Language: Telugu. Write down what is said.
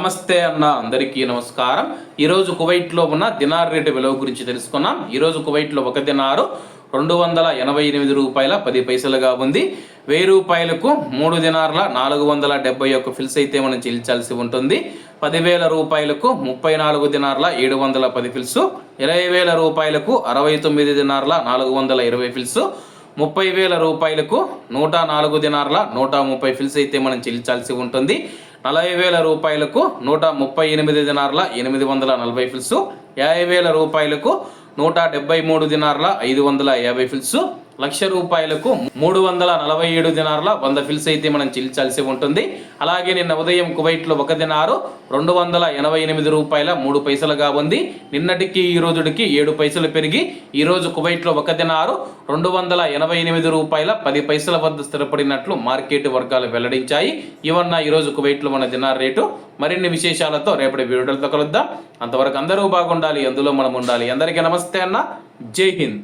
నమస్తే అన్న అందరికీ నమస్కారం. ఈరోజు కువైట్లో ఉన్న దినార్ రేటు విలువ గురించి తెలుసుకున్నాం. ఈరోజు కువైట్లో ఒక దినారు రెండు వందల ఎనభై ఎనిమిది రూపాయల పది పైసలుగా ఉంది. వెయ్యి రూపాయలకు మూడు దినార్ల నాలుగు వందల డెబ్బై ఒక్క ఫిల్స్ అయితే మనం చెల్లించాల్సి ఉంటుంది. పదివేల రూపాయలకు ముప్పై నాలుగు దినార్ల ఏడు వందల పది ఫిల్స్. ఇరవై వేల రూపాయలకు అరవై తొమ్మిది దినార్ల నాలుగు వందల ఇరవై ఫిల్స్. ముప్పై వేల రూపాయలకు నూట నాలుగు దినార్ల నూట ముప్పై ఫిల్స్ అయితే మనం చెల్లించాల్సి ఉంటుంది. నలభై వేల రూపాయలకు నూట ముప్పై ఎనిమిది దినార్ల ఎనిమిది వందల నలభై ఫిల్స్. యాభై వేల రూపాయలకు నూట డెబ్బై మూడు దినార్ల ఐదు వందల యాభై ఫిల్స్. లక్ష రూపాయలకు మూడు వందల నలభై ఏడు దినారుల వంద ఫిల్స్ అయితే మనం చెల్లించాల్సి ఉంటుంది. అలాగే నిన్న ఉదయం కువైట్లో ఒక దినారు రెండు వందల ఎనభై ఎనిమిది రూపాయల మూడు పైసలుగా ఉంది. నిన్నటికి ఈ రోజుడికి ఏడు పైసలు పెరిగి ఈ రోజు కువైట్లో ఒక దినారు రెండు వందల ఎనభై ఎనిమిది రూపాయల పది పైసల వద్ద స్థిరపడినట్లు మార్కెట్ వర్గాలు వెల్లడించాయి. ఇవన్న ఈరోజు కువైట్లో మన దినార్ రేటు. మరిన్ని విశేషాలతో రేపటి వీడియోలతో కలుద్దాం. అంతవరకు అందరూ బాగుండాలి అందులో మనం ఉండాలి. అందరికీ నమస్తే అన్న. జై హింద్.